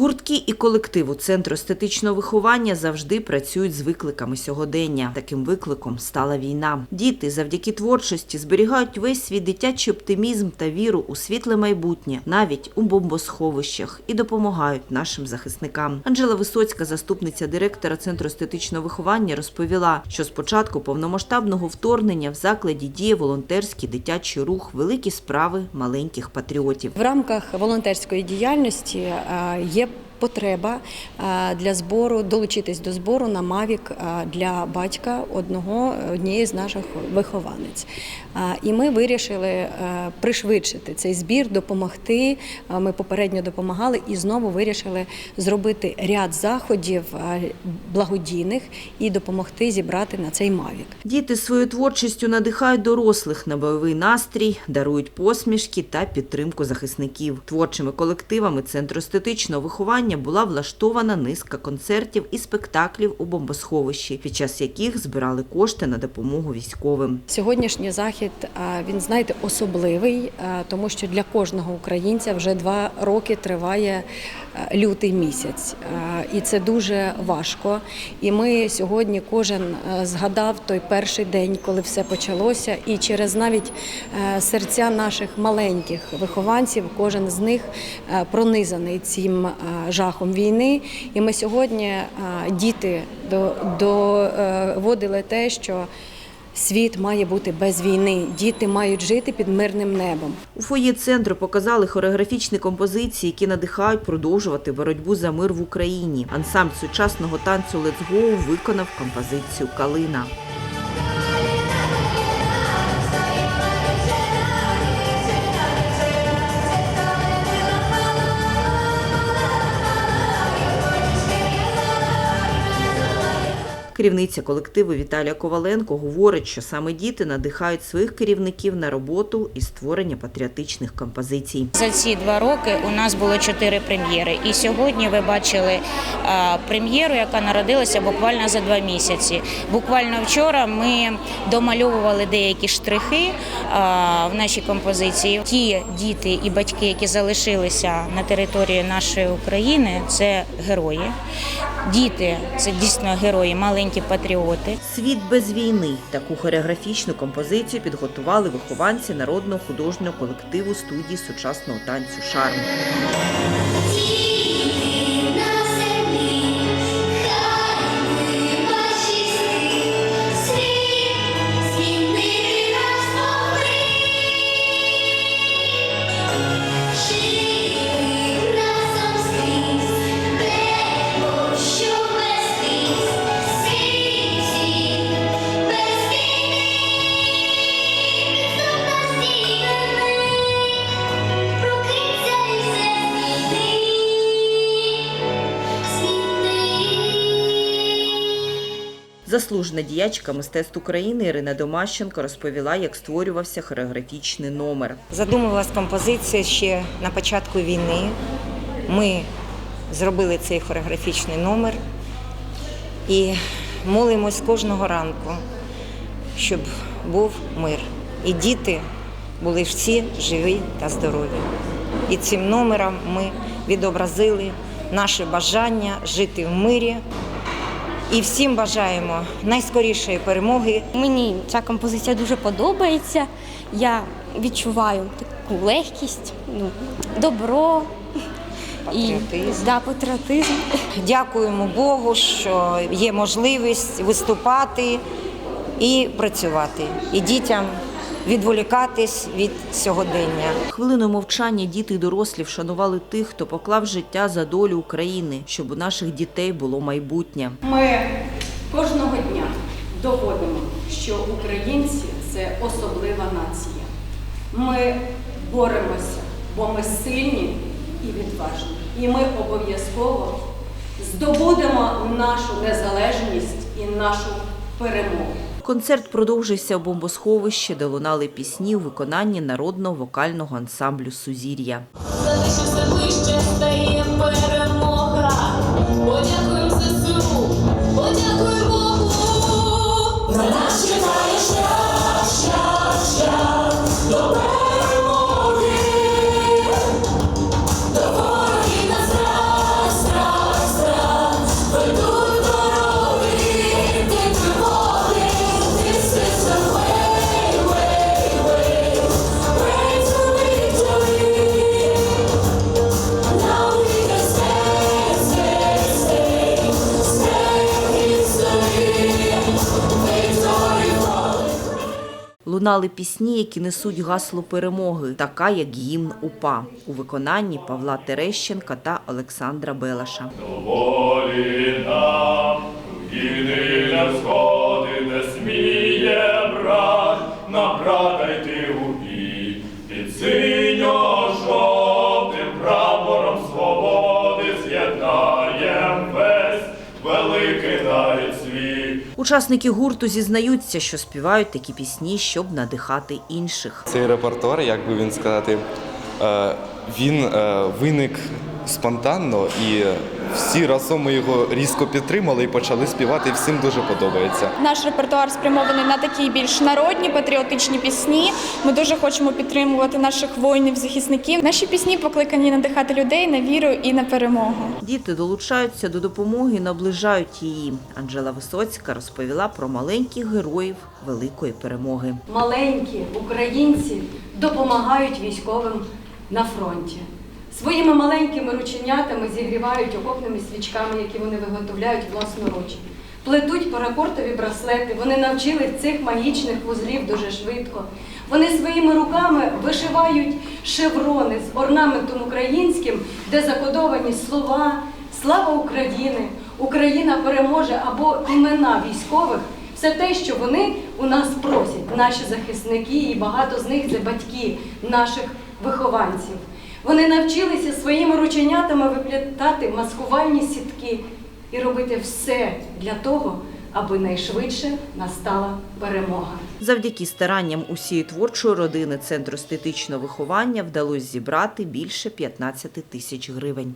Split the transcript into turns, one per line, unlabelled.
Гуртки і колективу Центру естетичного виховання завжди працюють з викликами сьогодення. Таким викликом стала війна. Діти завдяки творчості зберігають весь свій дитячий оптимізм та віру у світле майбутнє, навіть у бомбосховищах, і допомагають нашим захисникам. Анжела Висоцька, заступниця директора Центру естетичного виховання, розповіла, що з початку повномасштабного вторгнення в закладі діє волонтерський дитячий рух Великі справи маленьких патріотів.
В рамках волонтерської діяльності е, є потреба е, для збору долучитись до збору на Мавік е, для батька одного однієї з наших вихованець. Е, І ми вирішили пришвидшити цей збір, допомогти. Ми попередньо допомагали і знову вирішили зробити ряд заходів благодійних і допомогти зібрати на цей Мавік.
Діти своєю творчістю надихають дорослих на бойовий настрій, дарують посмішки та підтримку захисників. Творчими колективами Центру естетичного виховання була влаштована низка концертів і спектаклів у бомбосховищі, під час яких збирали кошти на допомогу військовим.
Сьогоднішній захід він знаєте особливий, тому що для кожного українця вже два роки триває лютий місяць, і це дуже важко. І ми сьогодні кожен згадав той перший день, коли все почалося, і через навіть серця наших маленьких вихованців, кожен з них пронизаний цим а, жахом війни. І ми сьогодні діти до- доводили те, що Світ має бути без війни. Діти мають жити під мирним небом.
У фоє центру показали хореографічні композиції, які надихають продовжувати боротьбу за мир в Україні. Ансамбль сучасного танцю «Let's Go» виконав композицію Калина. Керівниця колективу Віталія Коваленко говорить, що саме діти надихають своїх керівників на роботу і створення патріотичних композицій.
За ці два роки у нас було чотири прем'єри. І сьогодні ви бачили прем'єру, яка народилася буквально за два місяці. Буквально вчора ми домальовували деякі штрихи в нашій композиції. Ті діти і батьки, які залишилися на території нашої України, це герої. Діти це дійсно герої, маленькі патріоти.
Світ без війни. Таку хореографічну композицію підготували вихованці народного художнього колективу студії сучасного танцю Шарм. Заслужена діячка мистецтв України Ірина Домащенко розповіла, як створювався хореографічний номер.
Задумувалась композиція ще на початку війни. Ми зробили цей хореографічний номер і молимось кожного ранку, щоб був мир. І діти були всі живі та здорові. І цим номером ми відобразили наше бажання жити в мирі. І всім бажаємо найскорішої перемоги
Мені ця композиція дуже подобається. Я відчуваю таку легкість, ну, добро і
Патріотизм.
да, патріотизм.
Дякуємо Богу, що є можливість виступати і працювати, і дітям відволікатись від сьогодення.
Хвилиною мовчання діти й дорослі вшанували тих, хто поклав життя за долю України, щоб у наших дітей було майбутнє.
Ми кожного дня доводимо, що українці це особлива нація. Ми боремося, бо ми сильні і відважні. І ми обов'язково здобудемо нашу незалежність і нашу перемогу.
Концерт продовжився у бомбосховищі, де лунали пісні у виконанні народного вокального ансамблю Сузір'я. Лунали пісні, які несуть гасло перемоги, така як гімн УПА у виконанні Павла Терещенка та Олександра Белаша.
Доволі нам,
Учасники гурту зізнаються, що співають такі пісні, щоб надихати інших.
Цей репертуар, як би він сказати, е, він е, виник спонтанно, і всі разом ми його різко підтримали і почали співати, і всім дуже подобається.
Наш репертуар спрямований на такі більш народні патріотичні пісні. Ми дуже хочемо підтримувати наших воїнів-захисників. Наші пісні покликані надихати людей на віру і на перемогу.
Діти долучаються до допомоги і наближають її. Анжела Висоцька розповіла про маленьких героїв великої перемоги.
маленькі українці допомагають військовим на фронті. Своїми маленькими рученятами зігрівають окопними свічками, які вони виготовляють власноруч. Плетуть паракортові браслети, вони навчили цих магічних вузлів дуже швидко. Вони своїми руками вишивають шеврони з орнаментом українським, де закодовані слова Слава України! Україна переможе або імена військових все те, що вони у нас просять, наші захисники, і багато з них це батьки наших вихованців. Вони навчилися своїми рученятами виплітати маскувальні сітки і робити все для того, аби найшвидше настала перемога.
Завдяки старанням усієї творчої родини Центру естетичного виховання вдалося зібрати більше 15 тисяч гривень.